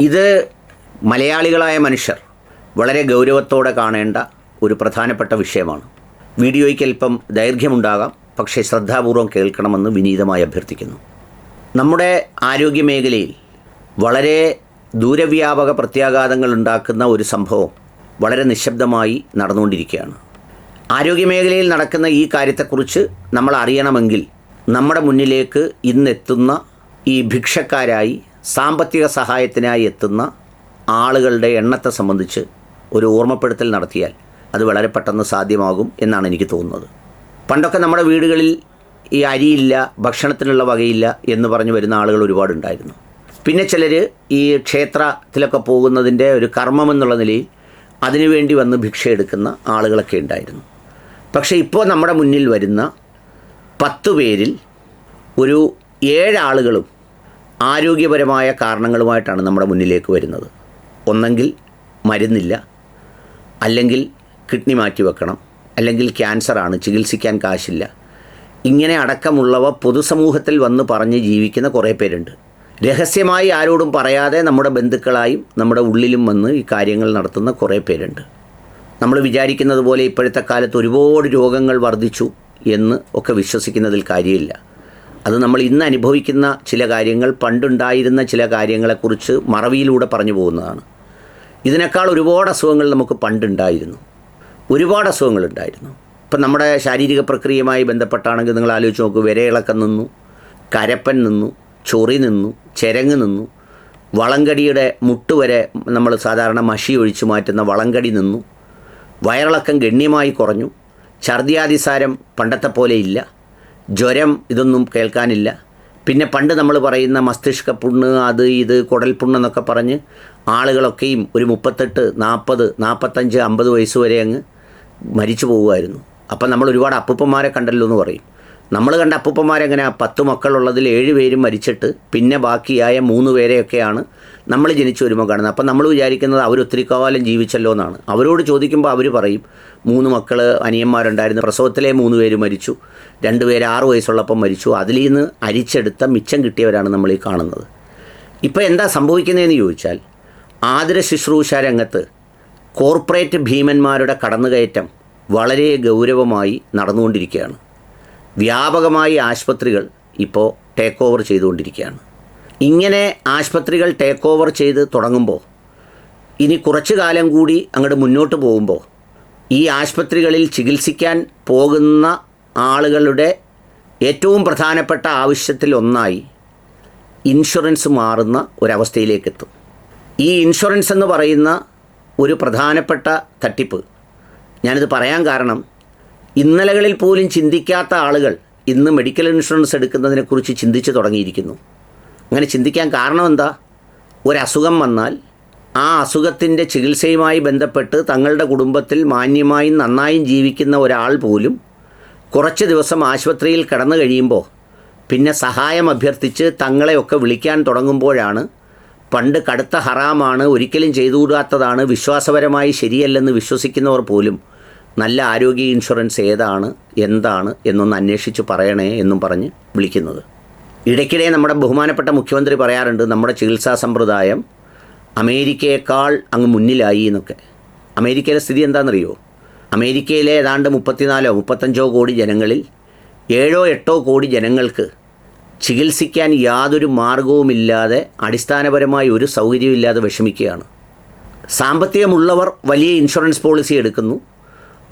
ഇത് മലയാളികളായ മനുഷ്യർ വളരെ ഗൗരവത്തോടെ കാണേണ്ട ഒരു പ്രധാനപ്പെട്ട വിഷയമാണ്. വീഡിയോയ്ക്ക് അല്പം ദൈർഘ്യമുണ്ടാകാം പക്ഷേ ശ്രദ്ധാപൂർവം കേൾക്കണമെന്ന് വിനീതമായി അഭ്യർത്ഥിക്കുന്നു. നമ്മുടെ ആരോഗ്യമേഖലയിൽ വളരെ ദൂരവ്യാപക പ്രത്യാഘാതങ്ങൾ ഉണ്ടാക്കുന്ന ഒരു സംഭവം വളരെ നിശബ്ദമായി നടന്നുകൊണ്ടിരിക്കുകയാണ്. ആരോഗ്യമേഖലയിൽ നടക്കുന്ന ഈ കാര്യത്തെക്കുറിച്ച് നമ്മൾ അറിയണമെങ്കിൽ നമ്മുടെ മുന്നിലേക്ക് ഇന്നെത്തുന്ന ഈ ഭിക്ഷക്കാരായി സാമ്പത്തിക സഹായത്തിനായി എത്തുന്ന ആളുകളുടെ എണ്ണത്തെ സംബന്ധിച്ച് ഒരു ഓർമ്മപ്പെടുത്തൽ നടത്തിയാൽ അത് വളരെ പെട്ടെന്ന് സാധ്യമാകും എന്നാണ് എനിക്ക് തോന്നുന്നത്. പണ്ടൊക്കെ നമ്മുടെ വീടുകളിൽ ഈ അരിയില്ല ഭക്ഷണത്തിനുള്ള വകയില്ല എന്ന് പറഞ്ഞു വരുന്ന ആളുകൾ ഒരുപാടുണ്ടായിരുന്നു പിന്നെ ചിലർ ഈ ക്ഷേത്രത്തിലൊക്കെ പോകുന്നതിന്റെ ഒരു കർമ്മം എന്നുള്ള നിലയിൽ അതിനുവേണ്ടി വന്ന് ഭിക്ഷ എടുക്കുന്ന ആളുകളൊക്കെ ഉണ്ടായിരുന്നു. പക്ഷേ ഇപ്പോൾ നമ്മുടെ മുന്നിൽ വരുന്ന പത്ത് പേരിൽ ഒരു ഏഴാളുകളും ആരോഗ്യപരമായ കാരണങ്ങളുമായിട്ടാണ് നമ്മുടെ മുന്നിലേക്ക് വരുന്നത്. ഒന്നെങ്കിൽ മരുന്നില്ല അല്ലെങ്കിൽ കിഡ്നി മാറ്റി വെക്കണം അല്ലെങ്കിൽ ക്യാൻസറാണ് ചികിത്സിക്കാൻ കാശില്ല. ഇങ്ങനെ അടക്കമുള്ളവ പൊതുസമൂഹത്തിൽ വന്ന് പറഞ്ഞ് ജീവിക്കുന്ന കുറേ പേരുണ്ട്. രഹസ്യമായി ആരോടും പറയാതെ നമ്മുടെ ബന്ധുക്കളായും നമ്മുടെ ഉള്ളിലും വന്ന് ഈ കാര്യങ്ങൾ നടത്തുന്ന കുറേ പേരുണ്ട്. നമ്മൾ വിചാരിക്കുന്നത് പോലെ ഇപ്പോഴത്തെ കാലത്ത് ഒരുപാട് രോഗങ്ങൾ വർദ്ധിച്ചു എന്ന് ഒക്കെ വിശ്വസിക്കുന്നതിൽ കാര്യമില്ല. അത് നമ്മൾ ഇന്ന് അനുഭവിക്കുന്ന ചില കാര്യങ്ങൾ പണ്ടുണ്ടായിരുന്ന ചില കാര്യങ്ങളെക്കുറിച്ച് മറവിയിലൂടെ പറഞ്ഞു പോകുന്നതാണ്. ഇതിനേക്കാൾ ഒരുപാട് അസുഖങ്ങൾ നമുക്ക് പണ്ടുണ്ടായിരുന്നു. ഒരുപാട് അസുഖങ്ങൾ ഉണ്ടായിരുന്നു. ഇപ്പം നമ്മുടെ ശാരീരിക പ്രക്രിയയുമായി ബന്ധപ്പെട്ടാണെങ്കിൽ നിങ്ങൾ ആലോചിച്ച് നോക്കൂ വിരയിളക്കം നിന്നു കരപ്പൻ നിന്നു ചൊറി നിന്നു ചെരങ്ങ് നിന്നു വളങ്കടിയുടെ മുട്ട് വരെ നമ്മൾ സാധാരണ മഷി ഒഴിച്ചു മാറ്റുന്ന വളങ്കടി നിന്നു വയറിളക്കം ഗണ്യമായി കുറഞ്ഞു ഛർദിയാതിസാരം പണ്ടത്തെ പോലെ ഇല്ല ജ്വരം ഇതൊന്നും കേൾക്കാനില്ല. പിന്നെ പണ്ട് നമ്മൾ പറയുന്ന മസ്തിഷ്ക പുണ്ണ് അത് ഇത് കുടൽ പുണ്ണ് എന്നൊക്കെ പറഞ്ഞ് ആളുകളൊക്കെയും ഒരു മുപ്പത്തെട്ട് നാൽപ്പത് നാൽപ്പത്തഞ്ച് അമ്പത് വയസ്സ് വരെ അങ്ങ് മരിച്ചു പോകുമായിരുന്നു. അപ്പം നമ്മൾ ഒരുപാട് അപ്പൂപ്പന്മാരെ കണ്ടല്ലോ എന്ന് പറയും. നമ്മൾ കണ്ട അപ്പൂപ്പന്മാരെങ്ങനെ? പത്ത് മക്കളുള്ളതിൽ ഏഴ് പേരും മരിച്ചിട്ട് പിന്നെ ബാക്കിയായ മൂന്ന് പേരെയൊക്കെയാണ് നമ്മൾ ജനിച്ചു വരുമ്പോൾ കാണുന്നത് അപ്പം നമ്മൾ വിചാരിക്കുന്നത് അവർ ഒത്തിരി കാലം ജീവിച്ചല്ലോ എന്നാണ്. അവരോട് ചോദിക്കുമ്പോൾ അവർ പറയും മൂന്ന് മക്കൾ അനിയന്മാരുണ്ടായിരുന്നു. പ്രസവത്തിലെ മൂന്ന് പേര് മരിച്ചു. രണ്ട് പേര് ആറ് വയസ്സുള്ളപ്പം മരിച്ചു. അതിൽ നിന്ന് അരിച്ചെടുത്ത മിച്ചം കിട്ടിയവരാണ് നമ്മൾ ഈ കാണുന്നത്. ഇപ്പോൾ എന്താ സംഭവിക്കുന്നതെന്ന് ചോദിച്ചാൽ ആതിര ശുശ്രൂഷ രംഗത്ത് കോർപ്പറേറ്റ് ഭീമന്മാരുടെ കടന്നുകയറ്റം വളരെ ഗൗരവമായി നടന്നുകൊണ്ടിരിക്കുകയാണ്. വ്യാപകമായി ആശുപത്രികൾ ഇപ്പോൾ ടേക്ക് ഓവർ ചെയ്തുകൊണ്ടിരിക്കുകയാണ്. ഇങ്ങനെ ആശുപത്രികൾ ടേക്ക് ഓവർ ചെയ്ത് തുടങ്ങുമ്പോൾ ഇനി കുറച്ചു കാലം കൂടി അങ്ങോട്ട് മുന്നോട്ട് പോകുമ്പോൾ ഈ ആശുപത്രികളിൽ ചികിത്സിക്കാൻ പോകുന്ന ആളുകളുടെ ഏറ്റവും പ്രധാനപ്പെട്ട ആവശ്യത്തിൽ ഒന്നായി ഇൻഷുറൻസ് മാറുന്ന ഒരവസ്ഥയിലേക്ക് എത്തും ഈ ഇൻഷുറൻസ് എന്ന് പറയുന്ന ഒരു പ്രധാനപ്പെട്ട തട്ടിപ്പ്. ഞാനിത് പറയാൻ കാരണം ഇന്നലകളിൽ പോലും ചിന്തിക്കാത്ത ആളുകൾ ഇന്ന് മെഡിക്കൽ ഇൻഷുറൻസ് എടുക്കുന്നതിനെക്കുറിച്ച് ചിന്തിച്ച് തുടങ്ങിയിരിക്കുന്നു. അങ്ങനെ ചിന്തിക്കാൻ കാരണം എന്താ? ഒരസുഖം വന്നാൽ ആ അസുഖത്തിന്റെ ചികിത്സയുമായി ബന്ധപ്പെട്ട് തങ്ങളുടെ കുടുംബത്തിൽ മാന്യമായും നന്നായും ജീവിക്കുന്ന ഒരാൾ പോലും കുറച്ച് ദിവസം ആശുപത്രിയിൽ കിടന്നു കഴിയുമ്പോൾ പിന്നെ സഹായം അഭ്യർത്ഥിച്ച് തങ്ങളെയൊക്കെ വിളിക്കാൻ തുടങ്ങുമ്പോഴാണ് പണ്ട് കടുത്ത ഹറാമാണ് ഒരിക്കലും ചെയ്തുകൂടാത്തതാണ് വിശ്വാസപരമായി ശരിയല്ലെന്ന് വിശ്വസിക്കുന്നവർ പോലും നല്ല ആരോഗ്യ ഇൻഷുറൻസ് ഏതാണ് എന്താണ് എന്നൊന്ന് അന്വേഷിച്ച് പറയണേ എന്നും പറഞ്ഞ് വിളിക്കുന്നത്. ഇടയ്ക്കിടെ നമ്മുടെ ബഹുമാനപ്പെട്ട മുഖ്യമന്ത്രി പറയാറുണ്ട് നമ്മുടെ ചികിത്സാ സമ്പ്രദായം അമേരിക്കയേക്കാൾ അങ്ങ് മുന്നിലായി എന്നൊക്കെ. അമേരിക്കയിലെ സ്ഥിതി എന്താണെന്നറിയോ അമേരിക്കയിലെ ഏതാണ്ട് മുപ്പത്തിനാലോ മുപ്പത്തഞ്ചോ കോടി ജനങ്ങളിൽ ഏഴോ എട്ടോ കോടി ജനങ്ങൾക്ക് ചികിത്സിക്കാൻ യാതൊരു മാർഗവുമില്ലാതെ അടിസ്ഥാനപരമായി ഒരു സൗകര്യമില്ലാതെ വിഷമിക്കുകയാണ്. സാമ്പത്തികമുള്ളവർ വലിയ ഇൻഷുറൻസ് പോളിസി എടുക്കുന്നു.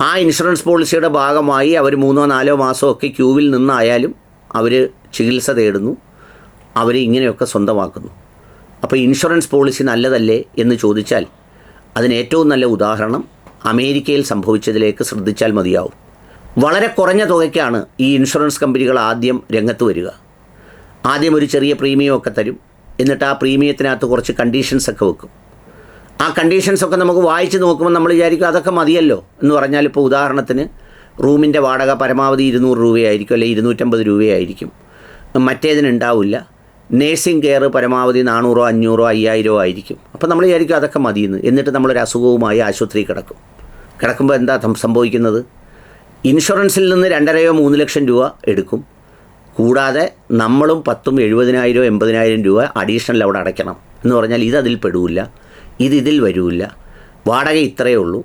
ആ ഇൻഷുറൻസ് പോളിസിയുടെ ഭാഗമായി അവർ മൂന്നോ നാലോ മാസമൊക്കെ ക്യൂവിൽ നിന്നായാലും അവർ ചികിത്സ തേടുന്നു അവർ ഇങ്ങനെയൊക്കെ സ്വന്തമാക്കുന്നു. അപ്പോൾ ഇൻഷുറൻസ് പോളിസി നല്ലതല്ലേ എന്ന് ചോദിച്ചാൽ അതിന് ഏറ്റവും നല്ല ഉദാഹരണം അമേരിക്കയിൽ സംഭവിച്ചതിലേക്ക് ശ്രദ്ധിച്ചാൽ മതിയാവും. വളരെ കുറഞ്ഞ തുകയ്ക്കാണ് ഈ ഇൻഷുറൻസ് കമ്പനികൾ ആദ്യം രംഗത്ത് വരിക. ആദ്യം ഒരു ചെറിയ പ്രീമിയം ഒക്കെ തരും എന്നിട്ട് ആ പ്രീമിയത്തിനകത്ത് കുറച്ച് കണ്ടീഷൻസ് ഒക്കെ വെക്കും. ആ കണ്ടീഷൻസൊക്കെ നമുക്ക് വായിച്ച് നോക്കുമ്പോൾ നമ്മൾ വിചാരിക്കും അതൊക്കെ മതിയല്ലോ എന്ന് പറഞ്ഞാൽ ഇപ്പോൾ ഉദാഹരണത്തിന് റൂമിന്റെ വാടക പരമാവധി ഇരുന്നൂറ് രൂപയായിരിക്കും അല്ലെങ്കിൽ ഇരുന്നൂറ്റമ്പത് രൂപയായിരിക്കും. മറ്റേതിന് ഉണ്ടാവില്ല. നേഴ്സിംഗ് കെയർ പരമാവധി നാനൂറോ അഞ്ഞൂറോ അയ്യായിരമോ ആയിരിക്കും. അപ്പോൾ നമ്മൾ വിചാരിക്കും അതൊക്കെ മതിയെന്ന്. എന്നിട്ട് നമ്മളൊരു അസുഖവുമായി ആശുപത്രി കിടക്കും. കിടക്കുമ്പോൾ എന്താ സംഭവിക്കുന്നത്? ഇൻഷുറൻസിൽ നിന്ന് രണ്ടരയോ മൂന്ന് ലക്ഷം രൂപ എടുക്കും. കൂടാതെ നമ്മളും പത്തും എഴുപതിനായിരം എൺപതിനായിരം രൂപ അഡീഷണൽ അവിടെ അടയ്ക്കണം എന്ന് പറഞ്ഞാൽ ഇതതിൽ പെടില്ല ഇത് ഇതിൽ വരില്ല വാടക ഇത്രയേ ഉള്ളൂ.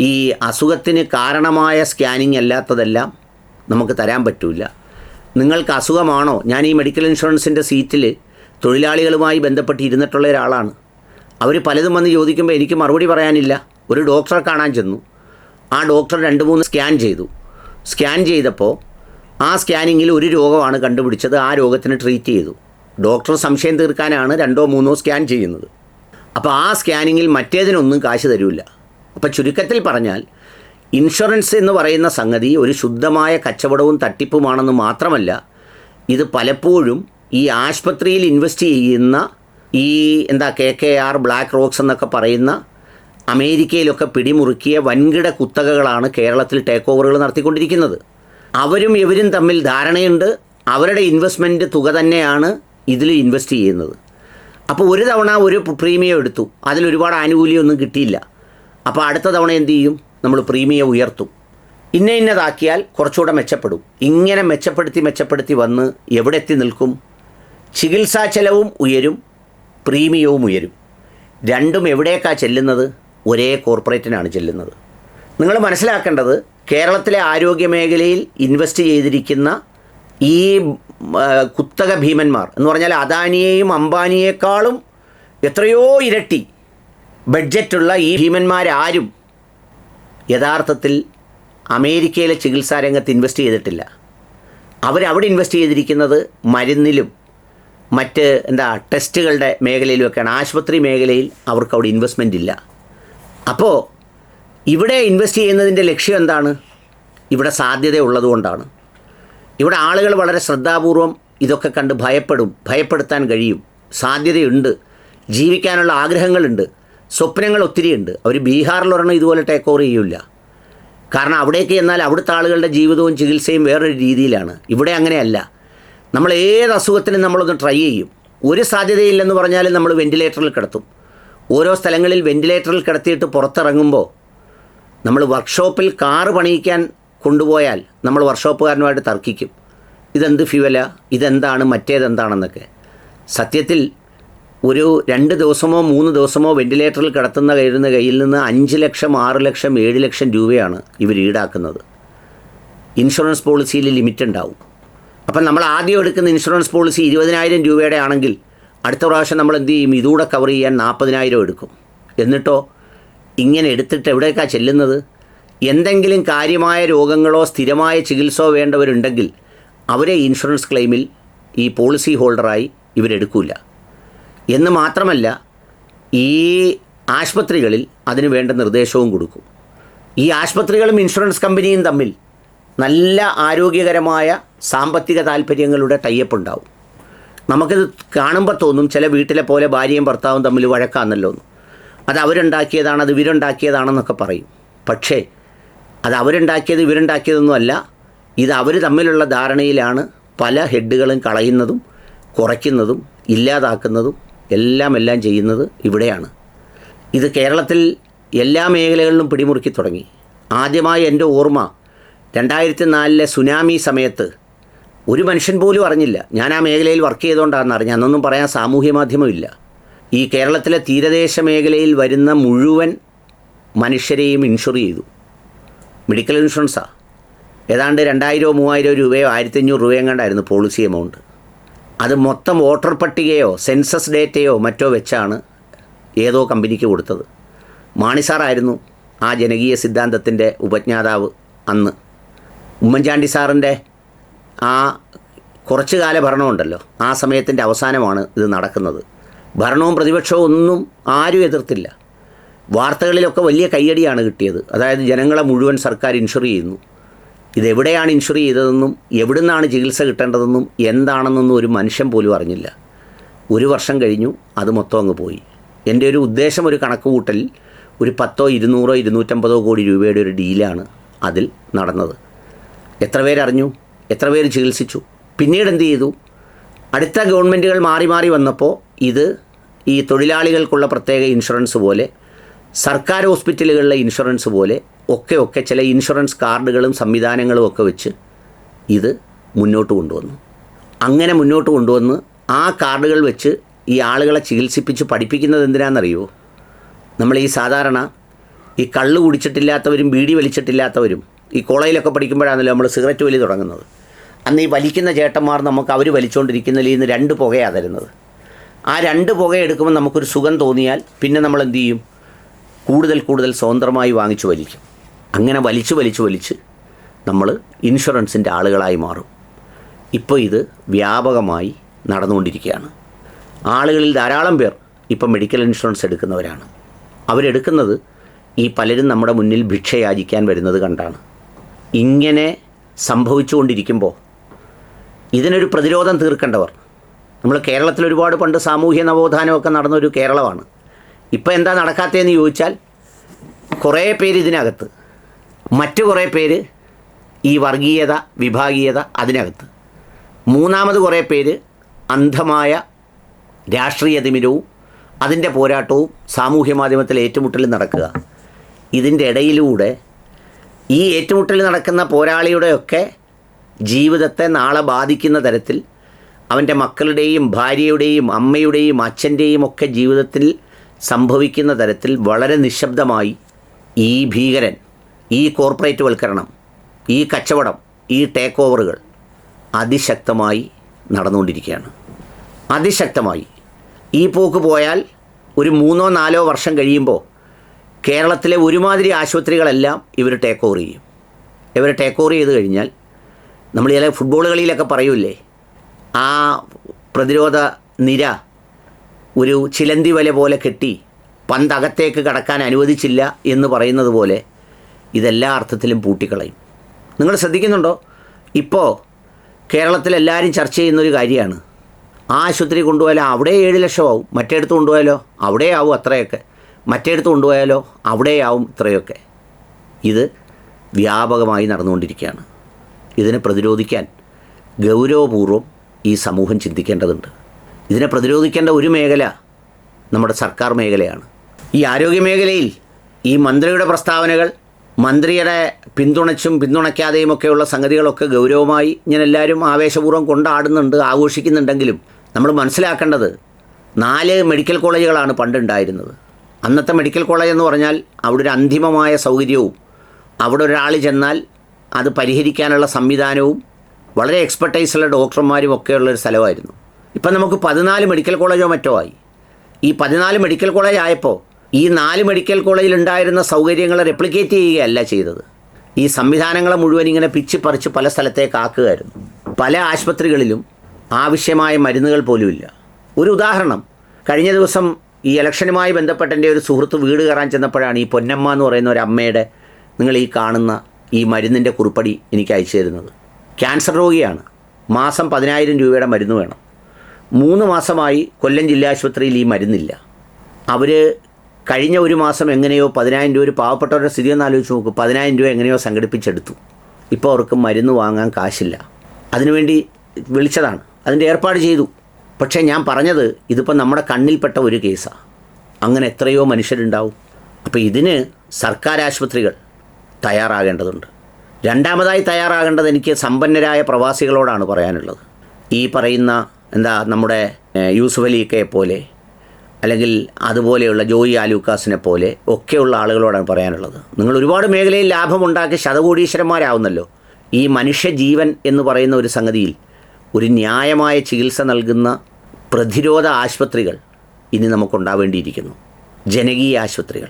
ഈ അസുഖത്തിന് കാരണമായ സ്കാനിങ് അല്ലാത്തതെല്ലാം നമുക്ക് തരാൻ പറ്റില്ല നിങ്ങൾക്ക് അസുഖമാണോ? ഞാൻ ഈ മെഡിക്കൽ ഇൻഷുറൻസിന്റെ സീറ്റിൽ തൊഴിലാളികളുമായി ബന്ധപ്പെട്ട് ഇരുന്നിട്ടുള്ള ഒരാളാണ്. അവർ പലതും വന്ന് ചോദിക്കുമ്പോൾ എനിക്ക് മറുപടി പറയാനില്ല. ഒരു ഡോക്ടറെ കാണാൻ ചെന്നു. ആ ഡോക്ടർ രണ്ട് മൂന്ന് സ്കാൻ ചെയ്തു. സ്കാൻ ചെയ്തപ്പോൾ ആ സ്കാനിങ്ങിൽ ഒരു രോഗമാണ് കണ്ടുപിടിച്ചത്. ആ രോഗത്തിന് ട്രീറ്റ് ചെയ്തു. ഡോക്ടർ സംശയം തീർക്കാനാണ് രണ്ടോ മൂന്നോ സ്കാൻ ചെയ്യുന്നത്. അപ്പോൾ ആ സ്കാനിങ്ങിൽ മറ്റേതിനൊന്നും കാശ് തരില്ല അപ്പോൾ ചുരുക്കത്തിൽ പറഞ്ഞാൽ ഇൻഷുറൻസ് എന്ന് പറയുന്ന സംഗതി ഒരു ശുദ്ധമായ കച്ചവടവും തട്ടിപ്പുമാണെന്ന് മാത്രമല്ല ഇത് പലപ്പോഴും ഈ ആശുപത്രിയിൽ ഇൻവെസ്റ്റ് ചെയ്യുന്ന ഈ എന്താ K K R Black Rocks എന്നൊക്കെ പറയുന്ന അമേരിക്കയിലൊക്കെ പിടിമുറുക്കിയ വൻകിട കുത്തകകളാണ് കേരളത്തിൽ ടേക്ക് ഓവറുകൾ നടത്തിക്കൊണ്ടിരിക്കുന്നത്. അവരും ഇവരും തമ്മിൽ ധാരണയുണ്ട്. അവരുടെ ഇൻവെസ്റ്റ്മെന്റ് തുക തന്നെയാണ് ഇതിൽ ഇൻവെസ്റ്റ് ചെയ്യുന്നത്. അപ്പോൾ ഒരു തവണ ഒരു പ്രീമിയം എടുത്തു. അതിൽ ഒരുപാട് ആനുകൂല്യമൊന്നും കിട്ടിയില്ല. അപ്പോൾ അടുത്ത തവണ എന്ത് ചെയ്യും? നമ്മൾ പ്രീമിയം ഉയർത്തും. ഇന്ന ഇന്നതാക്കിയാൽ കുറച്ചുകൂടെ മെച്ചപ്പെടും. ഇങ്ങനെ മെച്ചപ്പെടുത്തി മെച്ചപ്പെടുത്തി വന്ന് എവിടെ എത്തി നിൽക്കും? ചികിത്സാ ചെലവും ഉയരും പ്രീമിയവും ഉയരും. രണ്ടും എവിടേക്കാണ് ചെല്ലുന്നത്? ഒരേ കോർപ്പറേറ്റിനാണ് ചെല്ലുന്നത്. നിങ്ങൾ മനസ്സിലാക്കേണ്ടത് കേരളത്തിലെ ആരോഗ്യ മേഖലയിൽ ഇൻവെസ്റ്റ് ചെയ്തിരിക്കുന്ന ഈ കുത്തക ഭീമന്മാർ എന്ന് പറഞ്ഞാൽ അദാനിയെയും അംബാനിയേക്കാളും എത്രയോ ഇരട്ടി ബഡ്ജറ്റുള്ള ഈ ഭീമന്മാരാരും യഥാർത്ഥത്തിൽ അമേരിക്കയിലെ ചികിത്സാ രംഗത്ത് ഇൻവെസ്റ്റ് ചെയ്തിട്ടില്ല. അവരവിടെ ഇൻവെസ്റ്റ് ചെയ്തിരിക്കുന്നത് മരുന്നിലും മറ്റ് എന്താ ടെസ്റ്റുകളുടെ മേഖലയിലുമൊക്കെയാണ്. ആശുപത്രി മേഖലയിൽ അവർക്ക് അവിടെ ഇൻവെസ്റ്റ്മെന്റ് ഇല്ല. അപ്പോൾ ഇവിടെ ഇൻവെസ്റ്റ് ചെയ്യുന്നതിന്റെ ലക്ഷ്യം എന്താണ്? ഇവിടെ സാധ്യത ഉള്ളതുകൊണ്ടാണ്. ഇവിടെ ആളുകൾ വളരെ ശ്രദ്ധാപൂർവം ഇതൊക്കെ കണ്ട് ഭയപ്പെടും ഭയപ്പെടുത്താൻ കഴിയും. സാധ്യതയുണ്ട്. ജീവിക്കാനുള്ള ആഗ്രഹങ്ങളുണ്ട്. സ്വപ്നങ്ങൾ ഒത്തിരിയുണ്ട് അവർ ബീഹാറിലൊരെണ്ണം ഇതുപോലെ ടേക്ക് ഓവർ ചെയ്യില്ല. കാരണം അവിടേക്ക് എന്നാൽ അവിടുത്തെ ആളുകളുടെ ജീവിതവും ചികിത്സയും വേറൊരു രീതിയിലാണ്. ഇവിടെ അങ്ങനെയല്ല. നമ്മൾ ഏത് അസുഖത്തിനും നമ്മളൊന്ന് ട്രൈ ചെയ്യും. ഒരു സാധ്യതയില്ലെന്ന് പറഞ്ഞാലും നമ്മൾ വെന്റിലേറ്ററിൽ കിടത്തും. ഓരോ സ്ഥലങ്ങളിൽ വെന്റിലേറ്ററിൽ കിടത്തിയിട്ട് പുറത്തിറങ്ങുമ്പോൾ നമ്മൾ വർക്ക്ഷോപ്പിൽ കാറ് പണിയിക്കാൻ കൊണ്ടുപോയാൽ നമ്മൾ വർക്ക്ഷോപ്പുകാരനുമായിട്ട് തർക്കിക്കും. ഇതെന്ത് ഫ്യൂവല ഇതെന്താണ്? മറ്റേതെന്താണെന്നൊക്കെ. സത്യത്തിൽ ഒരു രണ്ട് ദിവസമോ മൂന്ന് ദിവസമോ വെന്റിലേറ്ററിൽ കിടത്തുന്ന കയ്യിരുന്ന കയ്യിൽ നിന്ന് അഞ്ച് ലക്ഷം ആറ് ലക്ഷം ഏഴ് ലക്ഷം രൂപയാണ് ഇവർ ഈടാക്കുന്നത്. ഇൻഷുറൻസ് പോളിസിയിൽ ലിമിറ്റ് ഉണ്ടാവും. അപ്പം നമ്മൾ ആദ്യം എടുക്കുന്ന ഇൻഷുറൻസ് പോളിസി ഇരുപതിനായിരം രൂപയുടെ ആണെങ്കിൽ അടുത്ത പ്രാവശ്യം നമ്മൾ എന്ത് ചെയ്യും? ഇതുകൂടെ കവർ ചെയ്യാൻ നാൽപ്പതിനായിരം എടുക്കും. എന്നിട്ടോ? ഇങ്ങനെ എടുത്തിട്ട് എവിടേക്കാണ് ചെല്ലുന്നത്? എന്തെങ്കിലും കാര്യമായ രോഗങ്ങളോ സ്ഥിരമായ ചികിത്സയോ വേണ്ടവരുണ്ടെങ്കിൽ അവരെ ഇൻഷുറൻസ് ക്ലെയിമിൽ ഈ പോളിസി ഹോൾഡറായി ഇവരെടുക്കില്ല എന്ന് മാത്രമല്ല ഈ ആശുപത്രികളിൽ അതിന് വേണ്ട നിർദ്ദേശവും കൊടുക്കും. ഈ ആശുപത്രികളും ഇൻഷുറൻസ് കമ്പനിയും തമ്മിൽ നല്ല ആരോഗ്യകരമായ സാമ്പത്തിക താല്പര്യങ്ങളുടെ ടൈപ്പ് ഉണ്ടാവും നമുക്കിത് കാണുമ്പോൾ തോന്നും ചില വീട്ടിലെ പോലെ ഭാര്യയും ഭർത്താവും തമ്മിൽ വഴക്കാന്നല്ലോ അത് അവരുണ്ടാക്കിയതാണ് അത് ഇവരുണ്ടാക്കിയതാണെന്നൊക്കെ പറയും. പക്ഷേ അത് അവരുണ്ടാക്കിയത് ഇവരുണ്ടാക്കിയതൊന്നും അല്ല ഇത് അവർ തമ്മിലുള്ള ധാരണയിലാണ് പല ഹെഡുകളും കളയുന്നതും കുറയ്ക്കുന്നതും ഇല്ലാതാക്കുന്നതും എല്ലാം എല്ലാം ചെയ്യുന്നത് ഇവിടെയാണ്. ഇത് കേരളത്തിൽ എല്ലാ മേഖലകളിലും പിടിമുറുക്കി തുടങ്ങി. ആദ്യമായി എന്റെ ഓർമ്മ രണ്ടായിരത്തി നാലിലെ സുനാമി സമയത്ത് ഒരു മനുഷ്യൻ പോലും അറിഞ്ഞില്ല. ഞാൻ ആ മേഖലയിൽ വർക്ക് ചെയ്തുകൊണ്ടാണെന്ന് അറിഞ്ഞ അന്നൊന്നും പറയാൻ സാമൂഹ്യ മാധ്യമമില്ല ഈ കേരളത്തിലെ തീരദേശ മേഖലയിൽ വരുന്ന മുഴുവൻ മനുഷ്യരെയും ഇൻഷുർ ചെയ്തു. മെഡിക്കൽ ഇൻഷുറൻസാണ് ഏതാണ്ട് രണ്ടായിരമോ മൂവായിരമോ രൂപയോ ആയിരത്തി അഞ്ഞൂറ് രൂപയും കണ്ടായിരുന്നു പോളിസി എമൗണ്ട് അത് മൊത്തം വോട്ടർ പട്ടികയോ സെൻസസ് ഡേറ്റയോ മറ്റോ വെച്ചാണ് ഏതോ കമ്പനിക്ക് കൊടുത്തത്. മാണിസാറായിരുന്നു ആ ജനകീയ സിദ്ധാന്തത്തിന്റെ ഉപജ്ഞാതാവ് അന്ന്. ഉമ്മൻചാണ്ടി സാറിന്റെ ആ കുറച്ചു കാല ഭരണമുണ്ടല്ലോ. ആ സമയത്തിന്റെ അവസാനമാണ് ഇത് നടക്കുന്നത്. ഭരണവും പ്രതിപക്ഷവും ഒന്നും ആരും എതിർത്തില്ല. വാർത്തകളിലൊക്കെ വലിയ കയ്യടിയാണ് കിട്ടിയത്. അതായത് ജനങ്ങളെ മുഴുവൻ സർക്കാർ ഇൻഷുർ ചെയ്യുന്നു. ഇതെവിടെയാണ് ഇൻഷുർ ചെയ്തതെന്നും എവിടുന്നാണ് ചികിത്സ കിട്ടേണ്ടതെന്നും എന്താണെന്നൊന്നും ഒരു മനുഷ്യൻ പോലും അറിഞ്ഞില്ല. ഒരു വർഷം കഴിഞ്ഞു അത് മൊത്തം അങ്ങ് പോയി. എന്റെ ഒരു ഉദ്ദേശം ഒരു കണക്ക് കൂട്ടൽ ഒരു പത്തോ ഇരുന്നൂറോ ഇരുന്നൂറ്റമ്പതോ കോടി രൂപയുടെ ഒരു ഡീലാണ് അതിൽ നടന്നത്. എത്ര പേരറിഞ്ഞു എത്ര പേര് ചികിത്സിച്ചു? പിന്നീട് എന്ത് ചെയ്തു? അടുത്ത ഗവൺമെന്റുകൾ മാറി മാറി വന്നപ്പോൾ ഇത് ഈ തൊഴിലാളികൾക്കുള്ള പ്രത്യേക ഇൻഷുറൻസ് പോലെ സർക്കാർ ഹോസ്പിറ്റലുകളിലെ ഇൻഷുറൻസ് പോലെ ഒക്കെ ഒക്കെ ചില ഇൻഷുറൻസ് കാർഡുകളും സംവിധാനങ്ങളും ഒക്കെ വെച്ച് ഇത് മുന്നോട്ട് കൊണ്ടുവന്നു. അങ്ങനെ മുന്നോട്ട് കൊണ്ടുവന്ന് ആ കാർഡുകൾ വെച്ച് ഈ ആളുകളെ ചികിത്സിപ്പിച്ച് പഠിപ്പിക്കുന്നത് എന്തിനാണെന്നറിയോ നമ്മൾ ഈ സാധാരണ ഈ കള്ള് കുടിച്ചിട്ടില്ലാത്തവരും ബീഡി വലിച്ചിട്ടില്ലാത്തവരും ഈ കോളേജിലൊക്കെ പഠിക്കുമ്പോഴാണല്ലോ നമ്മൾ സിഗരറ്റ് വലി തുടങ്ങുന്നത്. അന്ന് ഈ വലിക്കുന്ന ചേട്ടന്മാർ നമുക്ക് അവർ വലിച്ചുകൊണ്ടിരിക്കുന്നതിൽ നിന്ന് രണ്ട് പുകയാണ് തരുന്നത്. ആ രണ്ട് പുക എടുക്കുമ്പോൾ നമുക്കൊരു സുഖം തോന്നിയാൽ പിന്നെ നമ്മൾ എന്ത് ചെയ്യും? കൂടുതൽ കൂടുതൽ സ്വതന്ത്രമായി വാങ്ങിച്ചു വലിക്കും. അങ്ങനെ വലിച്ചു വലിച്ചു വലിച്ച് നമ്മൾ ഇൻഷുറൻസിന്റെ ആളുകളായി മാറും. ഇപ്പോൾ ഇത് വ്യാപകമായി നടന്നുകൊണ്ടിരിക്കുകയാണ്. ആളുകളിൽ ധാരാളം പേർ ഇപ്പം മെഡിക്കൽ ഇൻഷുറൻസ് എടുക്കുന്നവരാണ്. അവരെടുക്കുന്നത് ഈ പലരും നമ്മുടെ മുന്നിൽ ഭിക്ഷയാചിക്കാൻ വരുന്നത് കണ്ടാണ്. ഇങ്ങനെ സംഭവിച്ചുകൊണ്ടിരിക്കുമ്പോൾ ഇതിനൊരു പ്രതിരോധം തീർക്കേണ്ടവർ. നമ്മൾ കേരളത്തിൽ ഒരുപാട് പണ്ട് സാമൂഹ്യ നവോത്ഥാനമൊക്കെ നടന്നൊരു കേരളമാണ്. ഇപ്പോൾ എന്താ നടക്കാത്തതെന്ന് ചോദിച്ചാൽ കുറേ പേര് ഇതിനകത്ത് മറ്റു കുറേ പേര് ഈ വർഗീയത വിഭാഗീയത അതിനകത്ത്. മൂന്നാമത് കുറേ പേര് അന്ധമായ രാഷ്ട്രീയ തിമിരവും അതിന്റെ പോരാട്ടവും സാമൂഹ്യ മാധ്യമത്തിൽ ഏറ്റുമുട്ടലും നടക്കുക. ഇതിന്റെ ഇടയിലൂടെ ഈ ഏറ്റുമുട്ടൽ നടക്കുന്ന പോരാളിയുടെയൊക്കെ ജീവിതത്തെ നാളെ ബാധിക്കുന്ന തരത്തിൽ അവന്റെ മക്കളുടെയും ഭാര്യയുടെയും അമ്മയുടെയും അച്ഛന്റെയും ഒക്കെ ജീവിതത്തിൽ സംഭവിക്കുന്ന തരത്തിൽ വളരെ നിശബ്ദമായി ഈ ഭീകരൻ ഈ കോർപ്പറേറ്റ് വൽക്കരണം ഈ കച്ചവടം ഈ ടേക്ക് ഓവറുകൾ അതിശക്തമായി നടന്നുകൊണ്ടിരിക്കുകയാണ്. അതിശക്തമായി. ഈ പോക്ക് പോയാൽ ഒരു മൂന്നോ നാലോ വർഷം കഴിയുമ്പോൾ കേരളത്തിലെ ഒരുമാതിരി ആശുപത്രികളെല്ലാം ഇവർ ടേക്ക് ഓവർ ചെയ്യും. ഇവർ ടേക്ക് ഓവർ ചെയ്ത് കഴിഞ്ഞാൽ നമ്മൾ ചില ഫുട്ബോൾ കളിയിലൊക്കെ പറയൂലേ ആ പ്രതിരോധ നിര ഒരു ചിലന്തി വല പോലെ കെട്ടി പന്തകത്തേക്ക് കടക്കാൻ അനുവദിച്ചില്ല എന്ന് പറയുന്നത് പോലെ ഇതെല്ലാ അർത്ഥത്തിലും പൂട്ടിക്കളയും. നിങ്ങൾ ശ്രദ്ധിക്കുന്നുണ്ടോ? ഇപ്പോൾ കേരളത്തിലെല്ലാവരും ചർച്ച ചെയ്യുന്നൊരു കാര്യമാണ്. ആ ആശുപത്രി കൊണ്ടുപോയാലോ അവിടെ ഏഴ് ലക്ഷമാവും. മറ്റേടത്ത് കൊണ്ടുപോയാലോ അവിടെ ആവും അത്രയൊക്കെ. മറ്റേടത്ത് കൊണ്ടുപോയാലോ അവിടെ ആവും ഇത്രയൊക്കെ. ഇത് വ്യാപകമായി നടന്നുകൊണ്ടിരിക്കുകയാണ്. ഇതിനെ പ്രതിരോധിക്കാൻ ഗൗരവപൂർവം ഈ സമൂഹം ചിന്തിക്കേണ്ടതുണ്ട്. ഇതിനെ പ്രതിരോധിക്കേണ്ട ഒരു മേഖല നമ്മുടെ സർക്കാർ മേഖലയാണ്. ഈ ആരോഗ്യ മേഖലയിൽ ഈ മന്ത്രിയുടെ പ്രസ്താവനകൾ മന്ത്രിയുടെ പിന്തുണച്ചും പിന്തുണയ്ക്കാതെയും ഒക്കെയുള്ള സംഗതികളൊക്കെ ഗൗരവമായി ഞാൻ എല്ലാവരും ആവേശപൂർവം കൊണ്ടാടുന്നുണ്ട് ആഘോഷിക്കുന്നുണ്ടെങ്കിലും നമ്മൾ മനസ്സിലാക്കേണ്ടത് നാല് മെഡിക്കൽ കോളേജുകളാണ് പണ്ടുണ്ടായിരുന്നത്. അന്നത്തെ മെഡിക്കൽ കോളേജ് എന്ന് പറഞ്ഞാൽ അവിടെ ഒരു അന്തിമമായ സൗകര്യവും അവിടെ ഒരാൾ ചെന്നാൽ അത് പരിഹരിക്കാനുള്ള സംവിധാനവും വളരെ എക്സ്പെർട്ടൈസുള്ള ഡോക്ടർമാരും ഒക്കെയുള്ള ഒരു സ്ഥലമായിരുന്നു. ഇപ്പം നമുക്ക് പതിനാല് മെഡിക്കൽ കോളേജോ മറ്റോ ആയി. ഈ പതിനാല് മെഡിക്കൽ കോളേജ് ആയപ്പോൾ ഈ നാല് മെഡിക്കൽ കോളേജിൽ ഉണ്ടായിരുന്ന സൗകര്യങ്ങളെ റെപ്ലിക്കേറ്റ് ചെയ്യുകയല്ല ചെയ്തത്. ഈ സംവിധാനങ്ങളെ മുഴുവൻ ഇങ്ങനെ പിച്ച് പറിച്ച് പല സ്ഥലത്തേക്ക് ആക്കുകയായിരുന്നു. പല ആശുപത്രികളിലും ആവശ്യമായ മരുന്നുകൾ പോലുമില്ല. ഒരു ഉദാഹരണം കഴിഞ്ഞ ദിവസം ഈ ഇലക്ഷനുമായി ബന്ധപ്പെട്ട എന്റെ ഒരു സുഹൃത്ത് വീട് കയറാൻ ചെന്നപ്പോഴാണ് ഈ പൊന്നമ്മ എന്ന് പറയുന്ന ഒരു അമ്മയുടെ നിങ്ങൾ ഈ കാണുന്ന ഈ മരുന്നിന്റെ കുറിപ്പടി എനിക്ക് അയച്ചു തരുന്നത്. ക്യാൻസർ രോഗിയാണ്. മാസം പതിനായിരം രൂപയുടെ മരുന്ന് വേണം. മൂന്ന് മാസമായി കൊല്ലം ജില്ലാ ആശുപത്രിയിൽ ഈ മരുന്നില്ല. അവർ കഴിഞ്ഞ ഒരു മാസം എങ്ങനെയോ പതിനായിരം രൂപ ഒരു പാവപ്പെട്ടവരുടെ സ്ഥിതി ഒന്ന് ആലോചിച്ച് നോക്കും. പതിനായിരം രൂപ എങ്ങനെയോ സംഘടിപ്പിച്ചെടുത്തു. ഇപ്പോൾ അവർക്ക് മരുന്ന് വാങ്ങാൻ കാശില്ല. അതിനുവേണ്ടി വിളിച്ചതാണ്. അതിന്റെ ഏർപ്പാട് ചെയ്തു. പക്ഷേ ഞാൻ പറഞ്ഞത് ഇതിപ്പോൾ നമ്മുടെ കണ്ണിൽപ്പെട്ട ഒരു കേസാണ് അങ്ങനെ എത്രയോ മനുഷ്യരുണ്ടാവും. അപ്പോൾ ഇതിന് സർക്കാർ ആശുപത്രികൾ തയ്യാറാകേണ്ടതുണ്ട്. രണ്ടാമതായി തയ്യാറാകേണ്ടത് എനിക്ക് സമ്പന്നരായ പ്രവാസികളോടാണ് പറയാനുള്ളത്. ഈ പറയുന്ന എന്താ നമ്മുടെ യൂസുഫലിയൊക്കെ പോലെ അല്ലെങ്കിൽ അതുപോലെയുള്ള ജോയി ആലൂക്കാസിനെ പോലെ ഒക്കെയുള്ള ആളുകളോടാണ് പറയാനുള്ളത്. നിങ്ങൾ ഒരുപാട് മേഖലയിൽ ലാഭമുണ്ടാക്കി ശതകോടീശ്വരന്മാരാവുന്നല്ലോ. ഈ മനുഷ്യജീവൻ എന്ന് പറയുന്ന ഒരു സംഗതിയിൽ ഒരു ന്യായമായ ചികിത്സ നൽകുന്ന പ്രതിരോധ ആശുപത്രികൾ ഇനി നമുക്കുണ്ടാവേണ്ടിയിരിക്കുന്നു. ജനകീയ ആശുപത്രികൾ.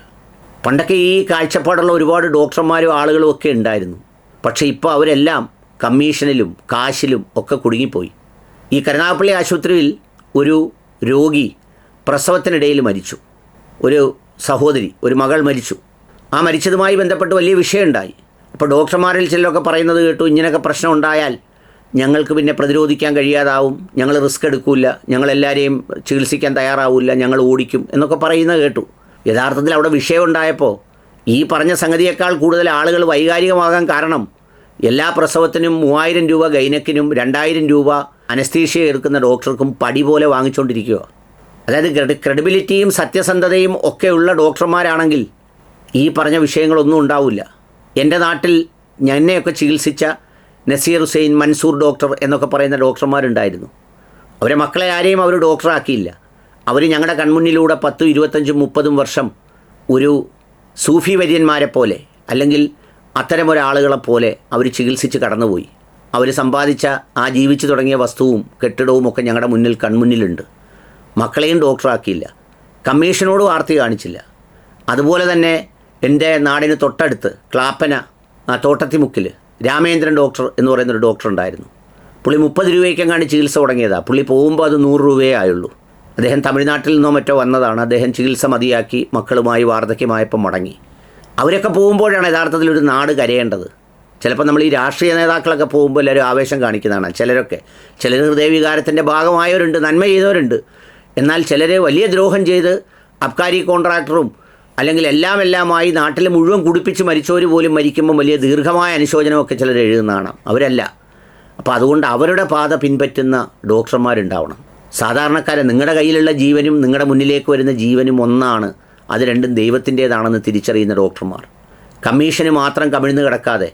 പണ്ടൊക്കെ ഈ കാഴ്ചപ്പാടുള്ള ഒരുപാട് ഡോക്ടർമാരും ആളുകളും ഒക്കെ ഉണ്ടായിരുന്നു. പക്ഷേ ഇപ്പോൾ അവരെല്ലാം കമ്മീഷനിലും കാശിലും ഒക്കെ കുടുങ്ങിപ്പോയി. ഈ കരുനാഗപ്പള്ളി ആശുപത്രിയിൽ ഒരു രോഗി പ്രസവത്തിനിടയിൽ മരിച്ചു. ഒരു സഹോദരി ഒരു മകൾ മരിച്ചു. ആ മരിച്ചതുമായി ബന്ധപ്പെട്ട് വലിയ വിഷയമുണ്ടായി. അപ്പോൾ ഡോക്ടർമാരിൽ ചിലരൊക്കെ പറയുന്നത് കേട്ടു ഇങ്ങനെയൊക്കെ പ്രശ്നം ഉണ്ടായാൽ ഞങ്ങൾക്ക് പിന്നെ പ്രതിരോധിക്കാൻ കഴിയാതാവും. ഞങ്ങൾ റിസ്ക് എടുക്കില്ല ഞങ്ങളെല്ലാവരെയും ചികിത്സിക്കാൻ തയ്യാറാവില്ല ഞങ്ങൾ ഓടിക്കും. എന്നൊക്കെ പറയുന്നത് കേട്ടു. യഥാർത്ഥത്തിൽ അവിടെ വിഷയമുണ്ടായപ്പോൾ ഈ പറഞ്ഞ സംഗതിയേക്കാൾ കൂടുതൽ ആളുകൾ വൈകാരികമാകാൻ കാരണം എല്ലാ പ്രസവത്തിനും മൂവായിരം രൂപ ഗൈനക്കിനും രണ്ടായിരം രൂപ അനസ്തീഷ്യ എടുക്കുന്ന ഡോക്ടർക്കും പടി പോലെ വാങ്ങിച്ചുകൊണ്ടിരിക്കുക അതായത് ക്രെഡി ക്രെഡിബിലിറ്റിയും സത്യസന്ധതയും ഒക്കെയുള്ള ഡോക്ടർമാരാണെങ്കിൽ ഈ പറഞ്ഞ വിഷയങ്ങളൊന്നും ഉണ്ടാവില്ല. എന്റെ നാട്ടിൽ എന്നെയൊക്കെ ചികിത്സിച്ച നസീർ ഹുസൈൻ മൻസൂർ ഡോക്ടർ എന്നൊക്കെ പറയുന്ന ഡോക്ടർമാരുണ്ടായിരുന്നു. അവരെ മക്കളെ ആരെയും അവർ ഡോക്ടറാക്കിയില്ല. അവർ ഞങ്ങളുടെ കൺമുന്നിലൂടെ പത്തും ഇരുപത്തഞ്ചും മുപ്പതും വർഷം ഒരു സൂഫി വര്യന്മാരെ പോലെ അല്ലെങ്കിൽ അത്തരം ഒരാളുകളെ പോലെ അവർ ചികിത്സിച്ച് കടന്നുപോയി. അവർ സമ്പാദിച്ച ആ ജീവിച്ചു തുടങ്ങിയ വസ്തുവും കെട്ടിടവും ഒക്കെ ഞങ്ങളുടെ മുന്നിൽ കൺമുന്നിലുണ്ട്. മക്കളെയും ഡോക്ടറാക്കിയില്ല. കമ്മീഷനോട് വാർത്ത കാണിച്ചില്ല. അതുപോലെ തന്നെ എന്റെ നാടിന് തൊട്ടടുത്ത് ക്ലാപ്പന തോട്ടത്തിമുക്കിൽ രാമേന്ദ്രൻ ഡോക്ടർ എന്ന് പറയുന്നൊരു ഡോക്ടർ ഉണ്ടായിരുന്നു. പുള്ളി മുപ്പത് രൂപയ്ക്കെങ്ങാണ്ട് ചികിത്സ തുടങ്ങിയതാണ് പുള്ളി പോകുമ്പോൾ അത് നൂറ് രൂപയേ ആയുള്ളൂ. അദ്ദേഹം തമിഴ്നാട്ടിൽ നിന്നോ മറ്റോ വന്നതാണ്. അദ്ദേഹം ചികിത്സ മതിയാക്കി മക്കളുമായി വാർദ്ധക്യമായപ്പോൾ മടങ്ങി. അവരൊക്കെ പോകുമ്പോഴാണ് യഥാർത്ഥത്തിൽ ഒരു നാട് കരയേണ്ടത്. ചിലപ്പോൾ നമ്മൾ ഈ രാഷ്ട്രീയ നേതാക്കളൊക്കെ പോകുമ്പോൾ എല്ലാവരും ആവേശം കാണിക്കുന്നതാണ്. ചിലരൊക്കെ ചിലർ ഹൃദയവികാരത്തിന്റെ ഭാഗമായവരുണ്ട് നന്മ ചെയ്തവരുണ്ട്. എന്നാൽ ചിലരെ വലിയ ദ്രോഹം ചെയ്ത് അബ്കാരി കോൺട്രാക്ടറും അല്ലെങ്കിൽ എല്ലാം എല്ലാമായി നാട്ടിൽ മുഴുവൻ കുടിപ്പിച്ച് മരിച്ചവർ പോലും മരിക്കുമ്പോൾ വലിയ ദീർഘമായ അനുശോചനമൊക്കെ ചിലർ എഴുതുന്നതാണ്. അവരല്ല. അപ്പോൾ അതുകൊണ്ട് അവരുടെ പാത പിൻപറ്റുന്ന ഡോക്ടർമാരുണ്ടാവണം. സാധാരണക്കാരെ നിങ്ങളുടെ കയ്യിലുള്ള ജീവനും നിങ്ങളുടെ മുന്നിലേക്ക് വരുന്ന ജീവനും ഒന്നാണ്. അത് രണ്ടും ദൈവത്തിന്റേതാണെന്ന് തിരിച്ചറിയുന്ന ഡോക്ടർമാർ. കമ്മീഷന് മാത്രം കമിഴ്ന്നു കിടക്കാതെ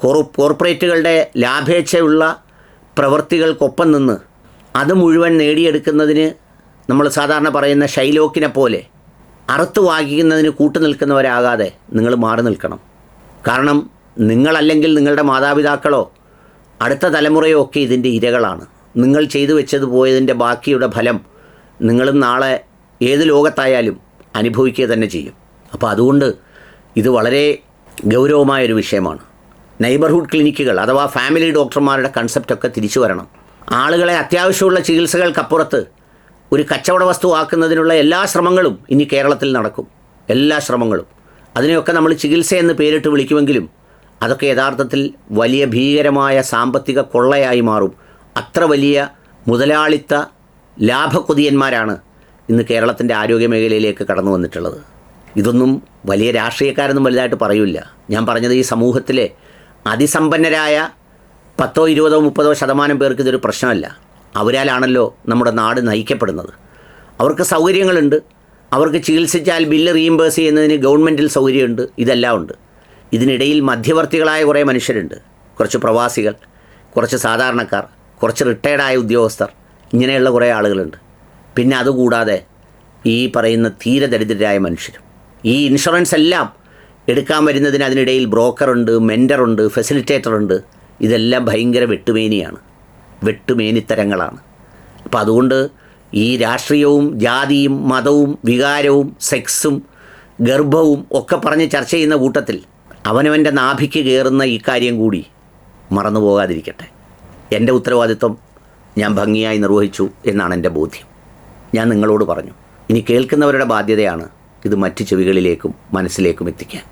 കോർ കോർപ്പറേറ്റുകളുടെ ലാഭേച്ഛയുള്ള പ്രവൃത്തികൾക്കൊപ്പം നിന്ന് അത് മുഴുവൻ നേടിയെടുക്കുന്നതിന് നമ്മൾ സാധാരണ പറയുന്ന ഷൈലോക്കിനെ പോലെ അറുത്ത് വാങ്ങിക്കുന്നതിന് കൂട്ടു നിൽക്കുന്നവരാകാതെ നിങ്ങൾ മാറി നിൽക്കണം. കാരണം നിങ്ങളല്ലെങ്കിൽ നിങ്ങളുടെ മാതാപിതാക്കളോ അടുത്ത തലമുറയോ ഒക്കെ ഇതിന്റെ ഇരകളാണ്. നിങ്ങൾ ചെയ്തു വെച്ചത് പോയതിന്റെ ബാക്കിയുടെ ഫലം നിങ്ങളും നാളെ ഏത് ലോകത്തായാലും അനുഭവിക്കുക തന്നെ ചെയ്യും. അപ്പോൾ അതുകൊണ്ട് ഇത് വളരെ ഗൗരവമായൊരു വിഷയമാണ്. നൈബർഹുഡ് ക്ലിനിക്കുകൾ അഥവാ ഫാമിലി ഡോക്ടർമാരുടെ കൺസെപ്റ്റൊക്കെ തിരിച്ചു വരണം. ആളുകളെ അത്യാവശ്യമുള്ള ചികിത്സകൾക്കപ്പുറത്ത് ഒരു കച്ചവട വസ്തു ആക്കുന്നതിനുള്ള എല്ലാ ശ്രമങ്ങളും ഇനി കേരളത്തിൽ നടക്കും. എല്ലാ ശ്രമങ്ങളും. അതിനെയൊക്കെ നമ്മൾ ചികിത്സ എന്ന് പേരിട്ട് വിളിക്കുമെങ്കിലും അതൊക്കെ യഥാർത്ഥത്തിൽ വലിയ ഭീകരമായ സാമ്പത്തിക കൊള്ളയായി മാറും. അത്ര വലിയ മുതലാളിത്ത ലാഭക്കൊതിയന്മാരാണ് ഇന്ന് കേരളത്തിന്റെ ആരോഗ്യ മേഖലയിലേക്ക് കടന്നു വന്നിട്ടുള്ളത്. ഇതൊന്നും വലിയ രാഷ്ട്രീയക്കാരൊന്നും വലുതായിട്ട് പറയില്ല. ഞാൻ പറഞ്ഞത് ഈ സമൂഹത്തിലെ അതിസമ്പന്നരായ പത്തോ ഇരുപതോ മുപ്പതോ ശതമാനം പേർക്ക് ഇതൊരു പ്രശ്നമല്ല. അവരാലാണല്ലോ നമ്മുടെ നാട് നയിക്കപ്പെടുന്നത്. അവർക്ക് സൗകര്യങ്ങളുണ്ട്. അവർക്ക് ചികിത്സിച്ചാൽ ബില്ല് റീഇംബേഴ്സ് ചെയ്യുന്നതിന് ഗവൺമെന്റിൽ സൗകര്യമുണ്ട്. ഇതെല്ലാം ഉണ്ട്. ഇതിനിടയിൽ മധ്യവർത്തികളായ കുറേ മനുഷ്യരുണ്ട്. കുറച്ച് പ്രവാസികൾ കുറച്ച് സാധാരണക്കാർ കുറച്ച് റിട്ടയർഡായ ഉദ്യോഗസ്ഥർ ഇങ്ങനെയുള്ള കുറേ ആളുകളുണ്ട്. പിന്നെ അതുകൂടാതെ ഈ പറയുന്ന തീരെ ദരിദ്രരായ മനുഷ്യരും. ഈ ഇൻഷുറൻസ് എല്ലാം എടുക്കാൻ വരുന്നതിന് അതിനിടയിൽ ബ്രോക്കറുണ്ട് മെന്ററുണ്ട് ഫെസിലിറ്റേറ്ററുണ്ട്. ഇതെല്ലാം ഭയങ്കര വെട്ടുമേനിയാണ് വെട്ടുമേനിത്തരങ്ങളാണ്. അപ്പം അതുകൊണ്ട് ഈ രാഷ്ട്രീയവും ജാതിയും മതവും വികാരവും സെക്സും ഗർഭവും ഒക്കെ പറഞ്ഞ് ചർച്ച ചെയ്യുന്ന കൂട്ടത്തിൽ അവനവന്റെ നാഭിക്ക് കയറുന്ന ഈ കാര്യം കൂടി മറന്നു പോകാതിരിക്കട്ടെ. എന്റെ ഉത്തരവാദിത്വം ഞാൻ ഭംഗിയായി നിർവഹിച്ചു എന്നാണ് എന്റെ ബോധ്യം. ഞാൻ നിങ്ങളോട് പറഞ്ഞു ഇനി കേൾക്കുന്നവരുടെ ബാധ്യതയാണ് ഇത് മറ്റ് ചെവികളിലേക്കും മനസ്സിലേക്കും എത്തിക്കാൻ.